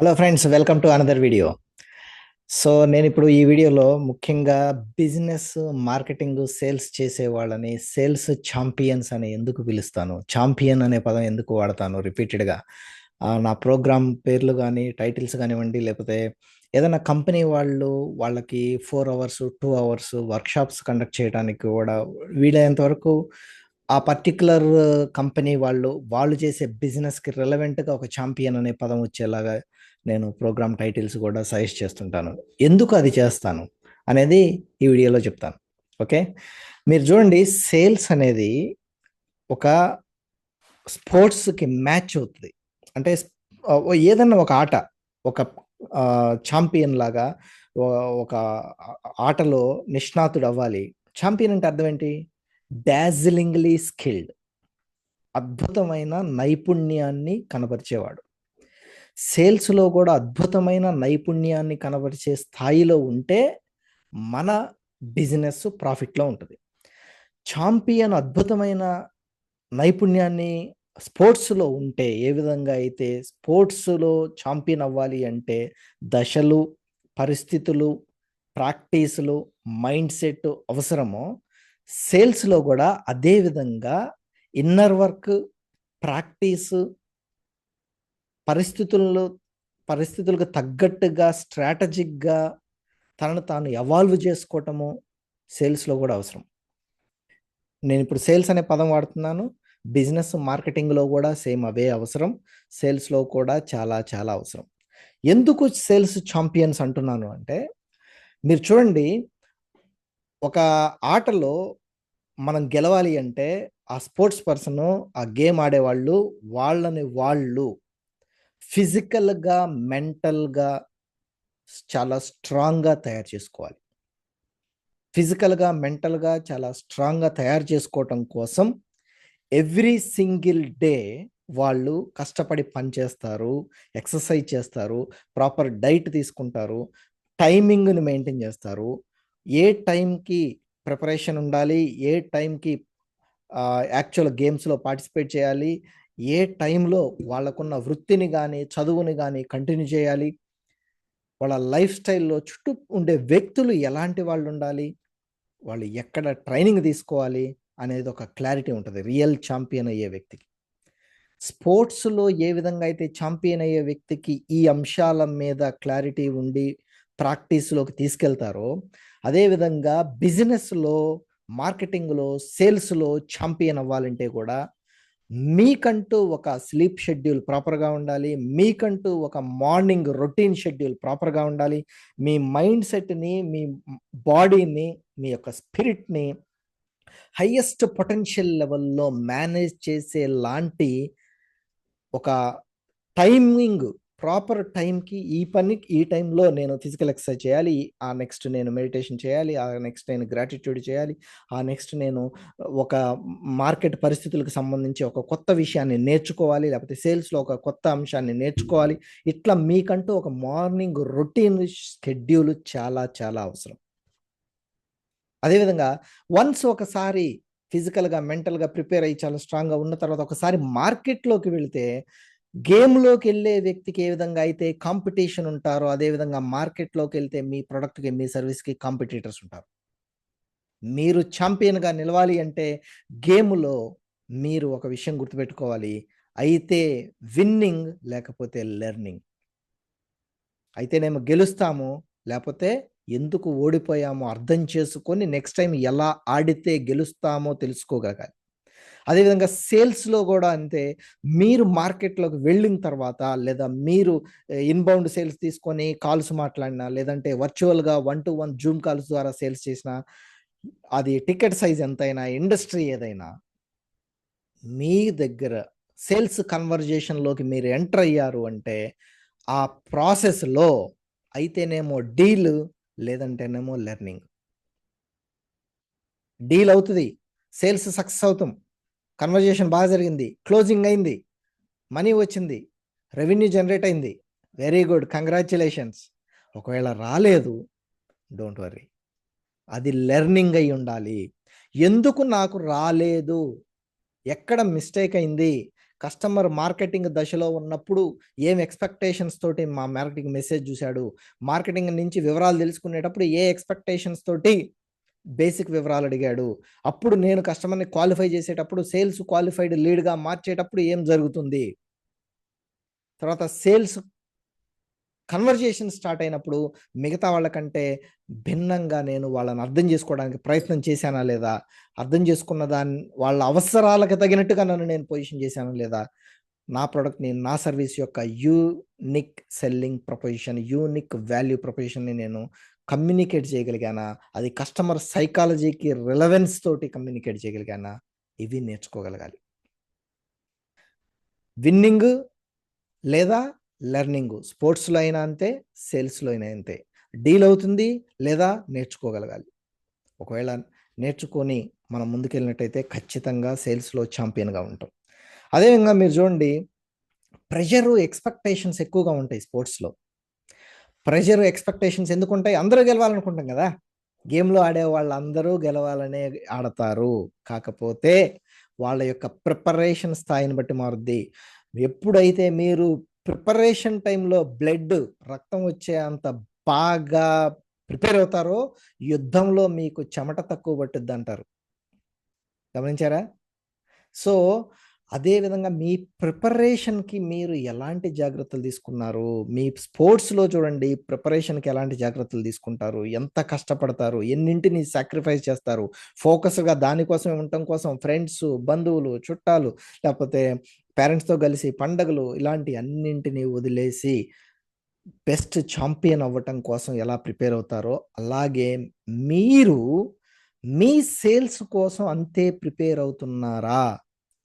Hello friends welcome to another video so నేను ఇప్పుడు ఈ వీడియోలో ముఖ్యంగా బిజినెస్ మార్కెటింగ్ సేల్స్ చేసే వాళ్ళని సేల్స్ ఛాంపియన్స్ అని ఎందుకు పిలుస్తాను? ఛాంపియన్ అనే పదం ఎందుకు వాడతాను రిపీటెడ్గా నా ప్రోగ్రామ్ పేర్లు కానీ టైటిల్స్ కానివ్వండి లేకపోతే ఏదైనా కంపెనీ వాళ్ళు వాళ్ళకి four hours two hours workshops conduct చేయడానికి కూడా వీలైనంత వరకు ఆ పర్టికులర్ కంపెనీ వాళ్ళు వాళ్ళు చేసే బిజినెస్కి రిలవెంట్గా ఒక ఛాంపియన్ అనే పదం వచ్చేలాగా నేను ప్రోగ్రామ్ టైటిల్స్ కూడా సజెస్ట్ చేస్తుంటాను. ఎందుకు అది చేస్తాను అనేది ఈ వీడియోలో చెప్తాను. ఓకే? మీరు చూడండి సేల్స్ అనేది ఒక స్పోర్ట్స్కి మ్యాచ్ అవుతుంది. అంటే ఏదన్నా ఒక ఆట ఒక ఛాంపియన్ లాగా ఒక ఆటలో నిష్ణాతుడు అవ్వాలి. ఛాంపియన్ అంటే అర్థం ఏంటి? Dazzlingly skilled. అద్భుతమైన నైపుణ్యాన్ని కనపరిచేవాడు. సేల్స్లో కూడా అద్భుతమైన నైపుణ్యాన్ని కనబరిచే స్థాయిలో ఉంటే మన బిజినెస్ ప్రాఫిట్లో ఉంటుంది. ఛాంపియన్ అద్భుతమైన నైపుణ్యాన్ని స్పోర్ట్స్లో ఉంటే ఏ విధంగా అయితే స్పోర్ట్స్లో ఛాంపియన్ అవ్వాలి అంటే దశలు పరిస్థితులు ప్రాక్టీసులు మైండ్ సెట్ అవసరమో సేల్స్లో కూడా అదే విధంగా ఇన్నర్ వర్క్ ప్రాక్టీసు పరిస్థితుల్లో పరిస్థితులకు తగ్గట్టుగా స్ట్రాటజిక్గా తనను తాను ఎవాల్వ్ చేసుకోవటము సేల్స్లో కూడా అవసరం. నేను ఇప్పుడు సేల్స్ అనే పదం వాడుతున్నాను. బిజినెస్ మార్కెటింగ్లో కూడా సేమ్ అవే అవసరం. సేల్స్లో కూడా చాలా చాలా అవసరం. ఎందుకు సేల్స్ ఛాంపియన్స్ అంటున్నాను అంటే మీరు చూడండి ఒక ఆటలో మనం గెలవాలి అంటే ఆ స్పోర్ట్స్ పర్సన్ ఆ గేమ్ ఆడేవాళ్ళు వాళ్ళని వాళ్ళు. ఫిజికల్‌గా, మెంటల్‌గా చాలా స్ట్రాంగ్‌గా తయారు చేసుకోవాలి. ఫిజికల్‌గా, మెంటల్‌గా చాలా స్ట్రాంగ్‌గా తయారు చేసుకోవటం కోసం ఎవ్రీ సింగిల్ డే వాళ్ళు కష్టపడి పని చేస్తారు. ఎక్సర్సైజ్ చేస్తారు. ప్రాపర్ డైట్ తీసుకుంటారు. టైమింగ్‌ని మెయింటైన్ చేస్తారు. ఏ టైంకి ప్రిపరేషన్ ఉండాలి. ఏ టైంకి యాక్చువల్ గేమ్స్‌లో పార్టిసిపేట్ చేయాలి. ఏ టైంలో వాళ్ళకున్న వృత్తిని కానీ చదువుని కానీ కంటిన్యూ చేయాలి? వాళ్ళ లైఫ్ స్టైల్లో చుట్టూ ఉండే వ్యక్తులు ఎలాంటి వాళ్ళు ఉండాలి వాళ్ళు ఎక్కడ ట్రైనింగ్ తీసుకోవాలి? అనేది ఒక క్లారిటీ ఉంటుంది. రియల్ ఛాంపియన్ అయ్యే వ్యక్తికి. స్పోర్ట్స్లో ఏ విధంగా అయితే ఛాంపియన్ అయ్యే వ్యక్తికి ఈ అంశాల మీద క్లారిటీ ఉండి ప్రాక్టీస్లోకి తీసుకెళ్తారో అదేవిధంగా బిజినెస్లో మార్కెటింగ్లో సేల్స్లో ఛాంపియన్ అవ్వాలంటే కూడా మీకంటూ ఒక స్లీప్ షెడ్యూల్ ప్రాపర్గా ఉండాలి. మీకంటూ ఒక మార్నింగ్ రొటీన్ షెడ్యూల్ ప్రాపర్గా ఉండాలి. మీ మైండ్ సెట్ని మీ బాడీని మీ యొక్క స్పిరిట్ని హయ్యెస్ట్ పొటెన్షియల్ లెవెల్లో మేనేజ్ చేసే లాంటి ఒక టైమింగ్ ప్రాపర్ టైంకి ఈ పని ఈ టైంలో నేను ఫిజికల్ ఎక్సర్సైజ్ చేయాలి. ఆ నెక్స్ట్ నేను మెడిటేషన్ చేయాలి. ఆ నెక్స్ట్ నేను గ్రాటిట్యూడ్ చేయాలి. ఆ నెక్స్ట్ నేను ఒక మార్కెట్ పరిస్థితులకు సంబంధించి ఒక కొత్త విషయాన్ని నేర్చుకోవాలి. లేకపోతే సేల్స్లో ఒక కొత్త అంశాన్ని నేర్చుకోవాలి. ఇట్లా మీకంటూ ఒక మార్నింగ్ రొటీన్ షెడ్యూల్ చాలా చాలా అవసరం. అదేవిధంగా వన్స్ ఒకసారి ఫిజికల్గా మెంటల్గా ప్రిపేర్ అయ్యి చాలా స్ట్రాంగ్గా ఉన్న తర్వాత ఒకసారి మార్కెట్లోకి వెళితే గేమ్లోకి వెళ్ళే వ్యక్తికి ఏ విధంగా అయితే కాంపిటీషన్ ఉంటారో అదేవిధంగా మార్కెట్లోకి వెళ్తే మీ ప్రొడక్ట్కి మీ సర్వీస్కి కాంపిటీటర్స్ ఉంటారు. మీరు ఛాంపియన్గా నిలవాలి అంటే గేమ్లో మీరు ఒక విషయం గుర్తుపెట్టుకోవాలి. అయితే విన్నింగ్ లేకపోతే లెర్నింగ్. అయితేనేమో గెలుస్తాము లేకపోతే ఎందుకు ఓడిపోయామో అర్థం చేసుకొని నెక్స్ట్ టైం ఎలా ఆడితే గెలుస్తామో తెలుసుకోగలగాలి. అదేవిధంగా సేల్స్లో కూడా అంతే. మీరు మార్కెట్లోకి వెళ్ళిన తర్వాత లేదా మీరు ఇన్బౌండ్ సేల్స్ తీసుకొని కాల్స్ మాట్లాడినా లేదంటే వర్చువల్గా one to one Zoom calls ద్వారా సేల్స్ చేసిన అది టికెట్ సైజ్ ఎంతైనా ఇండస్ట్రీ ఏదైనా మీ దగ్గర సేల్స్ కన్వర్జేషన్లోకి మీరు ఎంటర్ అయ్యారు అంటే ఆ ప్రాసెస్లో అయితేనేమో డీల్ లేదంటేనేమో లెర్నింగ్. డీల్ అవుతుంది. సేల్స్ సక్సెస్ అవుతాం. కన్వర్జేషన్ బాగా జరిగింది. క్లోజింగ్ అయింది. మనీ వచ్చింది. రెవెన్యూ జనరేట్ అయింది. వెరీ గుడ్ కంగ్రాచులేషన్స్ ఒకవేళ రాలేదు డోంట్ వరీ అది లెర్నింగ్ అయి ఉండాలి. ఎందుకు నాకు రాలేదు? ఎక్కడ మిస్టేక్ అయింది? కస్టమర్ మార్కెటింగ్ దశలో ఉన్నప్పుడు ఏం ఎక్స్పెక్టేషన్స్ తోటి మా మార్కెటింగ్ మెసేజ్ చూశాడు? మార్కెటింగ్ నుంచి వివరాలు తెలుసుకునేటప్పుడు ఏ ఎక్స్పెక్టేషన్స్ తోటి బేసిక్ వివరాలు అడిగాడు. అప్పుడు నేను కస్టమర్ని క్వాలిఫై చేసేటప్పుడు సేల్స్ క్వాలిఫైడ్ లీడ్గా మార్చేటప్పుడు ఏం జరుగుతుంది? తర్వాత సేల్స్ కన్వర్జేషన్ స్టార్ట్ అయినప్పుడు మిగతా వాళ్ళకంటే భిన్నంగా నేను వాళ్ళని అర్థం చేసుకోవడానికి ప్రయత్నం చేశానా లేదా? అర్థం చేసుకున్న దాన్ని వాళ్ళ అవసరాలకు తగినట్టుగా నన్ను నేను పొజిషన్ చేశానా లేదా? నా ప్రోడక్ట్ని నా సర్వీస్ యొక్క unique selling proposition unique value ప్రొపోజిషన్ని నేను కమ్యూనికేట్ చేయగలిగానా? అది కస్టమర్ సైకాలజీకి రిలవెన్స్ తోటి కమ్యూనికేట్ చేయగలిగానా? ఇవి నేర్చుకోగలగాలి. విన్నింగ్ లేదా లెర్నింగ్ స్పోర్ట్స్లో అయినా అంతే సేల్స్లో అయినా అంతే. డీల్ అవుతుంది లేదా నేర్చుకోగలగాలి. ఒకవేళ నేర్చుకొని మనం ముందుకెళ్ళినట్టయితే ఖచ్చితంగా సేల్స్లో ఛాంపియన్గా ఉంటాం. అదేవిధంగా మీరు చూడండి ప్రెషరు ఎక్స్పెక్టేషన్స్ ఎక్కువగా ఉంటాయి స్పోర్ట్స్లో ప్రెషర్ ఎక్స్పెక్టేషన్స్ ఎందుకు ఉంటాయి అందరూ గెలవాలనుకుంటాం కదా. గేమ్లో ఆడే వాళ్ళందరూ గెలవాలనే ఆడతారు. కాకపోతే వాళ్ళ యొక్క ప్రిపరేషన్ స్థాయిని బట్టి మారుద్ది. ఎప్పుడైతే మీరు ప్రిపరేషన్ టైంలో బ్లడ్ రక్తం వచ్చే అంత బాగా ప్రిపేర్ అవుతారో యుద్ధంలో మీకు చెమట తక్కువ పట్టుద్ది అంటారు గమనించారా? సో అదేవిధంగా మీ ప్రిపరేషన్కి మీరు ఎలాంటి జాగ్రత్తలు తీసుకున్నారు? మీ స్పోర్ట్స్లో చూడండి ప్రిపరేషన్కి ఎలాంటి జాగ్రత్తలు తీసుకుంటారు? ఎంత కష్టపడతారు? ఎన్నింటిని సాక్రిఫైస్ చేస్తారు? ఫోకస్గా దానికోసం ఉండటం కోసం ఫ్రెండ్స్ బంధువులు చుట్టాలు లేకపోతే పేరెంట్స్తో కలిసి పండగలు ఇలాంటి అన్నింటినీ వదిలేసి బెస్ట్ ఛాంపియన్ అవ్వటం కోసం ఎలా ప్రిపేర్ అవుతారో అలాగే మీరు మీ సేల్స్ కోసం అంతే ప్రిపేర్ అవుతున్నారా?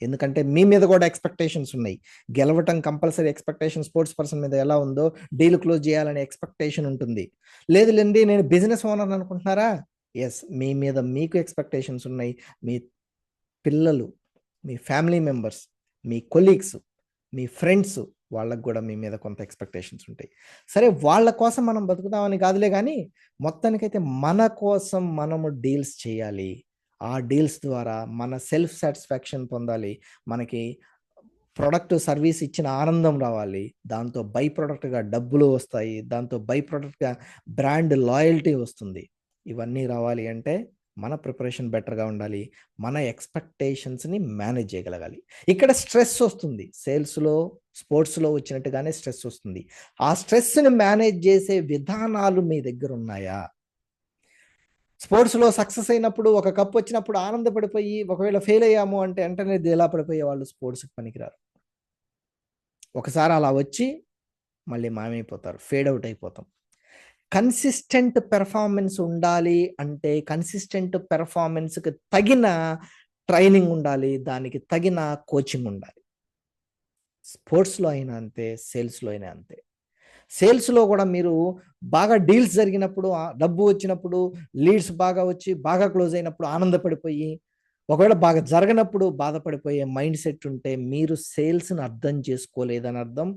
ఎందుకంటే మీ మీద కూడా ఎక్స్పెక్టేషన్స్ ఉన్నాయి. గెలవటం కంపల్సరీ ఎక్స్పెక్టేషన్ స్పోర్ట్స్ పర్సన్ మీద ఎలా ఉందో డీల్ క్లోజ్ చేయాలనే ఎక్స్పెక్టేషన్ ఉంటుంది. లేదు లేండి నేను బిజినెస్ ఓనర్ అనుకుంటున్నారా? ఎస్ మీ మీద మీకు ఎక్స్పెక్టేషన్స్ ఉన్నాయి. మీ పిల్లలు మీ ఫ్యామిలీ మెంబర్స్ మీ కొలీగ్స్ మీ ఫ్రెండ్స్ వాళ్ళకు కూడా మీ మీద కొంత ఎక్స్పెక్టేషన్స్ ఉంటాయి. సరే వాళ్ళ కోసం మనం బతుకుతామని కాదులే కానీ మొత్తానికైతే మన కోసం మనము డీల్స్ చేయాలి. ఆ డీల్స్ ద్వారా మన సెల్ఫ్ సాటిస్ఫాక్షన్ పొందాలి మనకి ప్రొడక్ట్ సర్వీస్ ఇచ్చిన ఆనందం రావాలి. దాంతో బై ప్రొడక్ట్గా డబ్బులు వస్తాయి. దాంతో బై ప్రొడక్ట్గా బ్రాండ్ లాయల్టీ వస్తుంది. ఇవన్నీ రావాలి అంటే మన ప్రిపరేషన్ బెటర్గా ఉండాలి. మన ఎక్స్పెక్టేషన్స్ని మేనేజ్ చేయగలగాలి. ఇక్కడ స్ట్రెస్ వస్తుంది. సేల్స్లో స్పోర్ట్స్లో వచ్చినట్టుగానే స్ట్రెస్ వస్తుంది. ఆ స్ట్రెస్ని మేనేజ్ చేసే విధానాలు మీ దగ్గర ఉన్నాయా? స్పోర్ట్స్లో సక్సెస్ అయినప్పుడు ఒక కప్ వచ్చినప్పుడు ఆనందపడిపోయి ఒకవేళ ఫెయిల్ అయ్యాము అంటే వెంటనే ఎలా పడిపోయే వాళ్ళు స్పోర్ట్స్కి పనికిరారు. ఒకసారి అలా వచ్చి మళ్ళీ మామైపోతారు ఫేడ్ అవుట్ అయిపోతాం. కన్సిస్టెంట్ పెర్ఫార్మెన్స్ ఉండాలి అంటే కన్సిస్టెంట్ పెర్ఫార్మెన్స్కి తగిన ట్రైనింగ్ ఉండాలి దానికి తగిన కోచింగ్ ఉండాలి. స్పోర్ట్స్లో అయినా అంతే సేల్స్లో అయినా అంతే. సేల్స్లో కూడా మీరు బాగా డీల్స్ జరిగినప్పుడు డబ్బు వచ్చినప్పుడు లీడ్స్ బాగా వచ్చి బాగా క్లోజ్ అయినప్పుడు ఆనందపడిపోయి ఒకవేళ బాగా జరగనప్పుడు బాధపడిపోయే మైండ్ సెట్ ఉంటే మీరు సేల్స్ని అర్థం చేసుకోలేదని అర్థం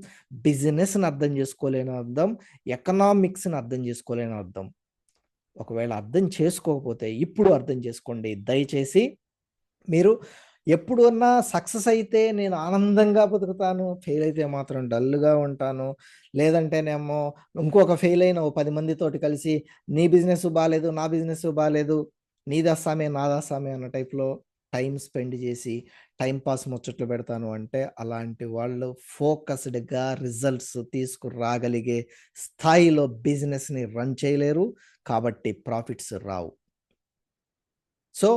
బిజినెస్ని అర్థం చేసుకోలేని అర్థం ఎకనామిక్స్ని అర్థం చేసుకోలేని అర్థం. ఒకవేళ అర్థం చేసుకోకపోతే ఇప్పుడు అర్థం చేసుకోండి. దయచేసి మీరు ఎప్పుడన్నా సక్సెస్ అయితే నేను ఆనందంగా బతుకుతాను ఫెయిల్ అయితే మాత్రం డల్గా ఉంటాను. లేదంటేనేమో ఇంకొక ఫెయిల్ అయిన ఓ పది మందితోటి కలిసి నీ బిజినెస్ బాగాలేదు నా బిజినెస్ బాగాలేదు నీది అస్సామే అన్న టైప్లో టైం స్పెండ్ చేసి టైం పాస్ ముచ్చట్లు పెడతాను అంటే అలాంటి వాళ్ళు ఫోకస్డ్గా రిజల్ట్స్ తీసుకురాగలిగే స్థాయిలో బిజినెస్ని రన్ చేయలేరు కాబట్టి ప్రాఫిట్స్ రావు. సో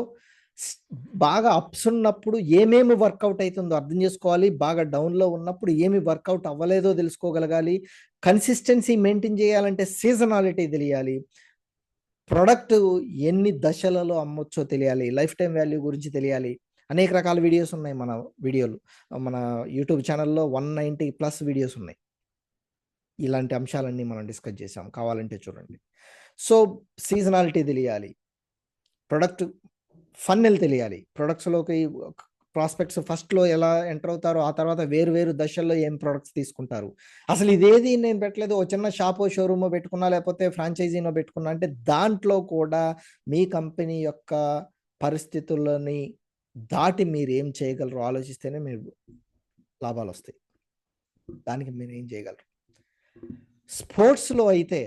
బాగా అప్స్ ఉన్నప్పుడు ఏమేమి వర్కౌట్ అవుతుందో అర్థం చేసుకోవాలి. బాగా డౌన్లో ఉన్నప్పుడు ఏమి వర్కౌట్ అవ్వలేదో తెలుసుకోగలగాలి. కన్సిస్టెన్సీ మెయింటైన్ చేయాలంటే సీజనాలిటీ తెలియాలి. ప్రొడక్ట్ ఎన్ని దశలలో అమ్మొచ్చో తెలియాలి. లైఫ్ టైం వాల్యూ గురించి తెలియాలి. అనేక రకాల వీడియోస్ ఉన్నాయి మన వీడియోలు. మన యూట్యూబ్ ఛానల్లో వన్ నైంటీ ప్లస్ వీడియోస్ ఉన్నాయి. ఇలాంటి అంశాలన్నీ మనం డిస్కస్ చేసాం కావాలంటే చూడండి. సో సీజనాలిటీ తెలియాలి. ప్రొడక్ట్ ఫన్నెల్ తెలియాలి? ప్రొడక్ట్స్లోకి ప్రాస్పెక్ట్స్ ఫస్ట్లో ఎలా ఎంటర్ అవుతారో ఆ తర్వాత వేరు వేరు దశల్లో ఏం ప్రొడక్ట్స్ తీసుకుంటారు? అసలు ఇదేది నేను పెట్టలేదు. ఓ చిన్న షాపో షోరూమో పెట్టుకున్నా లేకపోతే ఫ్రాంచైజీనో పెట్టుకున్నా అంటే దాంట్లో కూడా మీ కంపెనీ యొక్క పరిస్థితులని దాటి మీరు ఏం చేయగలరు ఆలోచిస్తేనే మీరు లాభాలు వస్తాయి దానికి మీరు ఏం చేయగలరు? స్పోర్ట్స్లో అయితే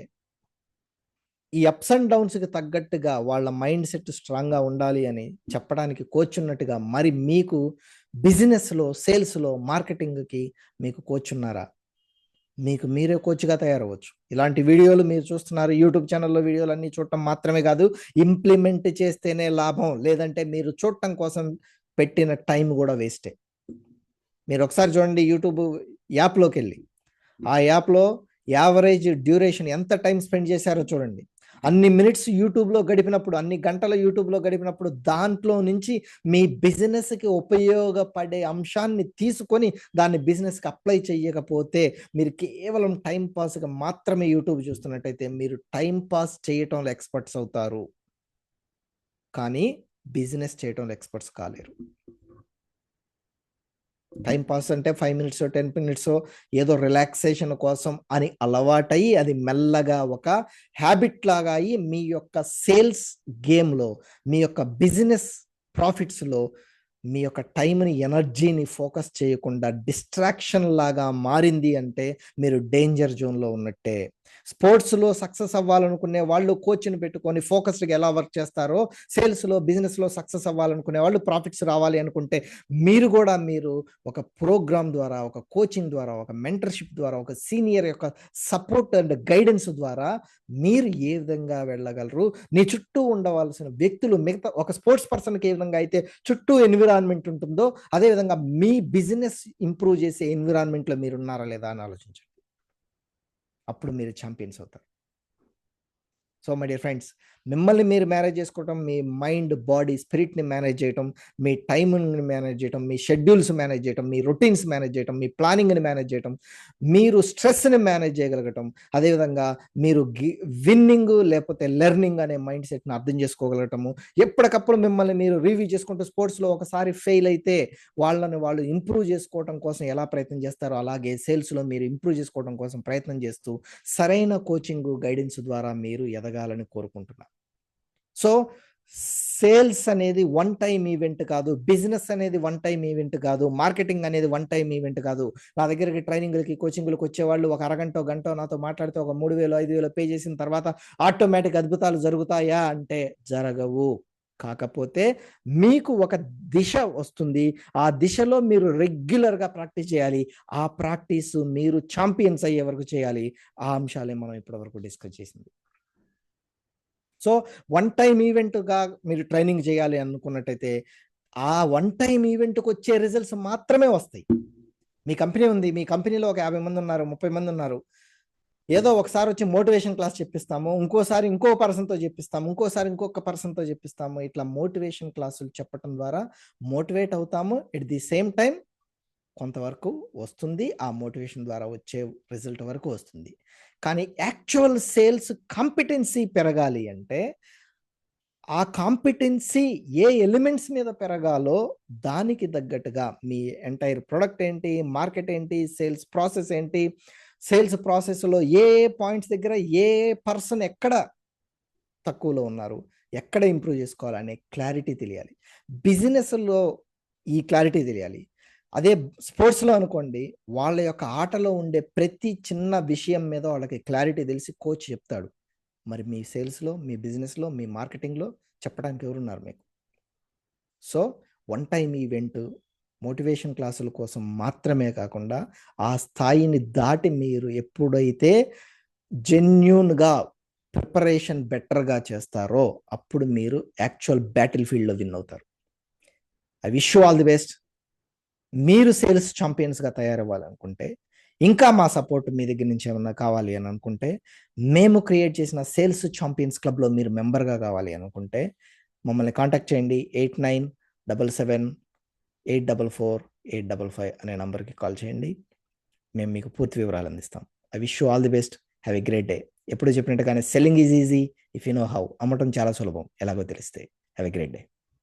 ఈ అప్స్ అండ్ డౌన్స్కి తగ్గట్టుగా వాళ్ళ మైండ్ సెట్ స్ట్రాంగ్గా ఉండాలి అని చెప్పడానికి కోచ్ ఉన్నట్టుగా మరి మీకు బిజినెస్లో సేల్స్లో మార్కెటింగ్కి మీకు కోచ్ ఉన్నారా? మీకు మీరే కోచ్గా తయారవచ్చు ఇలాంటి వీడియోలు మీరు చూస్తున్నారు. యూట్యూబ్ ఛానల్లో వీడియోలు అన్నీ చూడటం మాత్రమే కాదు ఇంప్లిమెంట్ చేస్తేనే లాభం. లేదంటే మీరు చూడటం కోసం పెట్టిన టైం కూడా వేస్టే మీరు ఒకసారి చూడండి యూట్యూబ్ యాప్లోకి వెళ్ళి. ఆ యాప్లో యావరేజ్ డ్యూరేషన్ ఎంత టైం స్పెండ్ చేశారో చూడండి. అన్ని మినిట్స్ యూట్యూబ్లో గడిపినప్పుడు అన్ని గంటల యూట్యూబ్లో గడిపినప్పుడు దాంట్లో నుంచి మీ బిజినెస్కి ఉపయోగపడే అంశాన్ని తీసుకొని దాన్ని బిజినెస్కి అప్లై చేయకపోతే మీరు కేవలం టైం పాస్గా మాత్రమే యూట్యూబ్ చూస్తున్నట్టయితే మీరు టైం పాస్ చేయటంలో ఎక్స్పర్ట్స్ అవుతారు. కానీ బిజినెస్ చేయటంలో ఎక్స్పర్ట్స్ కాలేరు. టైం పాస్ అంటే ఫైవ్ మినిట్స్ టెన్ మినిట్స్ ఏదో రిలాక్సేషన్ కోసం అని అలవాటయి అది మెల్లగా ఒక హ్యాబిట్ లాగా అయ్యి మీ యొక్క సేల్స్ గేమ్లో మీ యొక్క బిజినెస్ ప్రాఫిట్స్లో మీ యొక్క టైంని ఎనర్జీని ఫోకస్ చేయకుండా డిస్ట్రాక్షన్ లాగా మారింది అంటే మీరు డేంజర్ జోన్లో ఉన్నట్టే. స్పోర్ట్స్లో సక్సెస్ అవ్వాలనుకునే వాళ్ళు కోచ్ని పెట్టుకొని ఫోకస్డ్గా ఎలా వర్క్ చేస్తారో సేల్స్లో బిజినెస్లో సక్సెస్ అవ్వాలనుకునే వాళ్ళు ప్రాఫిట్స్ రావాలి అనుకుంటే మీరు కూడా మీరు ఒక ప్రోగ్రామ్ ద్వారా ఒక కోచింగ్ ద్వారా ఒక మెంటర్షిప్ ద్వారా ఒక సీనియర్ యొక్క సపోర్ట్ అండ్ గైడెన్స్ ద్వారా మీరు ఏ విధంగా వెళ్ళగలరు? నీ చుట్టూ ఉండవలసిన వ్యక్తులు మిగతా ఒక స్పోర్ట్స్ పర్సన్కి ఏ విధంగా అయితే చుట్టూ ఎన్విరాన్మెంట్ ఉంటుందో అదేవిధంగా మీ బిజినెస్ ఇంప్రూవ్ చేసే ఎన్విరాన్మెంట్లో మీరు ఉన్నారా లేదా అని ఆలోచించండి. అప్పుడు మీరు ఛాంపియన్స్ అవుతారు. సో మై డియర్ ఫ్రెండ్స్ మిమ్మల్ని మీరు మేనేజ్ చేసుకోవటం మీ మైండ్ బాడీ స్పిరిట్ని మేనేజ్ చేయటం మీ టైంని మేనేజ్ చేయటం మీ షెడ్యూల్స్ మేనేజ్ చేయటం మీ రొటీన్స్ మేనేజ్ చేయటం మీ ప్లానింగ్ని మేనేజ్ చేయటం మీరు స్ట్రెస్ని మేనేజ్ చేయగలగటం అదేవిధంగా మీరు విన్నింగ్ లేకపోతే లెర్నింగ్ అనే మైండ్ సెట్ని అర్థం చేసుకోగలగటము ఎప్పటికప్పుడు మిమ్మల్ని మీరు రివ్యూ చేసుకుంటూ స్పోర్ట్స్లో ఒకసారి ఫెయిల్ అయితే వాళ్ళని వాళ్ళు ఇంప్రూవ్ చేసుకోవడం కోసం ఎలా ప్రయత్నం చేస్తారో అలాగే సేల్స్లో మీరు ఇంప్రూవ్ చేసుకోవడం కోసం ప్రయత్నం చేస్తూ సరైన కోచింగ్ గైడెన్స్ ద్వారా మీరు ఎదగాలని కోరుకుంటున్నారు సో సేల్స్ అనేది వన్ టైం ఈవెంట్ కాదు బిజినెస్ అనేది వన్ టైం ఈవెంట్ కాదు మార్కెటింగ్ అనేది వన్ టైం ఈవెంట్ కాదు. నా దగ్గరికి ట్రైనింగ్లకి కోచింగ్లకు వచ్చేవాళ్ళు ఒక అరగంట గంట నాతో మాట్లాడితే ఒక మూడు వేలు ఐదు వేలు పే చేసిన తర్వాత ఆటోమేటిక్ అద్భుతాలు జరుగుతాయా అంటే జరగవు. కాకపోతే మీకు ఒక దిశ వస్తుంది. ఆ దిశలో మీరు రెగ్యులర్గా ప్రాక్టీస్ చేయాలి. ఆ ప్రాక్టీస్ మీరు ఛాంపియన్స్ అయ్యే వరకు చేయాలి. ఆ అంశాలే మనం ఇప్పటివరకు డిస్కస్ చేసింది. సో వన్ టైం ఈవెంట్గా మీరు ట్రైనింగ్ చేయాలి అనుకున్నట్టయితే ఆ వన్ టైం ఈవెంట్కి వచ్చే రిజల్ట్స్ మాత్రమే వస్తాయి. మీ కంపెనీ ఉంది మీ కంపెనీలో ఒక యాభై మంది ఉన్నారు ముప్పై మంది ఉన్నారు. ఏదో ఒకసారి వచ్చి మోటివేషన్ క్లాస్ చెప్పిస్తాము ఇంకోసారి ఇంకో పర్సన్తో చెప్పిస్తాము ఇంకోసారి ఇంకొక పర్సన్తో చెప్పిస్తాము. ఇట్లా మోటివేషన్ క్లాసులు చెప్పడం ద్వారా మోటివేట్ అవుతాము. ఎట్ ది సేమ్ టైం కొంతవరకు వస్తుంది. ఆ మోటివేషన్ ద్వారా వచ్చే రిజల్ట్ వరకు వస్తుంది. కానీ యాక్చువల్ సేల్స్ కాంపిటెన్సీ పెరగాలి అంటే ఆ కాంపిటెన్సీ ఏ ఎలిమెంట్స్ మీద పెరగాలో దానికి తగ్గట్టుగా మీ ఎంటైర్ ప్రొడక్ట్ ఏంటి మార్కెట్ ఏంటి సేల్స్ ప్రాసెస్ ఏంటి సేల్స్ ప్రాసెస్లో ఏ పాయింట్స్ దగ్గర ఏ పర్సన్ ఎక్కడ తక్కువలో ఉన్నారు ఎక్కడ ఇంప్రూవ్ చేసుకోవాలనే క్లారిటీ తెలియాలి. బిజినెస్లో ఈ క్లారిటీ తెలియాలి. అదే స్పోర్ట్స్లో అనుకోండి వాళ్ళ యొక్క ఆటలో ఉండే ప్రతి చిన్న విషయం మీద వాళ్ళకి క్లారిటీ తెలిసి కోచ్ చెప్తాడు. మరి మీ సేల్స్లో మీ బిజినెస్లో మీ మార్కెటింగ్లో చెప్పడానికి ఎవరున్నారు మీకు? So one time event motivation క్లాసుల కోసం మాత్రమే కాకుండా ఆ స్థాయిని దాటి మీరు ఎప్పుడైతే జెన్యున్గా ప్రిపరేషన్ బెటర్గా చేస్తారో అప్పుడు మీరు యాక్చువల్ బ్యాటిల్ ఫీల్డ్లో విన్ అవుతారు. I wish all the best. మీరు సేల్స్ ఛాంపియన్స్గా తయారవ్వాలనుకుంటే ఇంకా మా సపోర్ట్ మీ దగ్గర నుంచి ఏమన్నా కావాలి అని అనుకుంటే మేము క్రియేట్ చేసిన సేల్స్ ఛాంపియన్స్ క్లబ్లో మీరు మెంబర్గా కావాలి అనుకుంటే మమ్మల్ని కాంటాక్ట్ చేయండి. Eight nine double seven eight double four eight double five అనే నంబర్కి కాల్ చేయండి. మేము మీకు పూర్తి వివరాలు అందిస్తాం. I wish you all the best. Have a great day. ఎప్పుడు చెప్పినట్టుగానే selling is easy. If you know how అమ్మటం చాలా సులభం. ఎలాగో తెలిస్తే. Have a great day.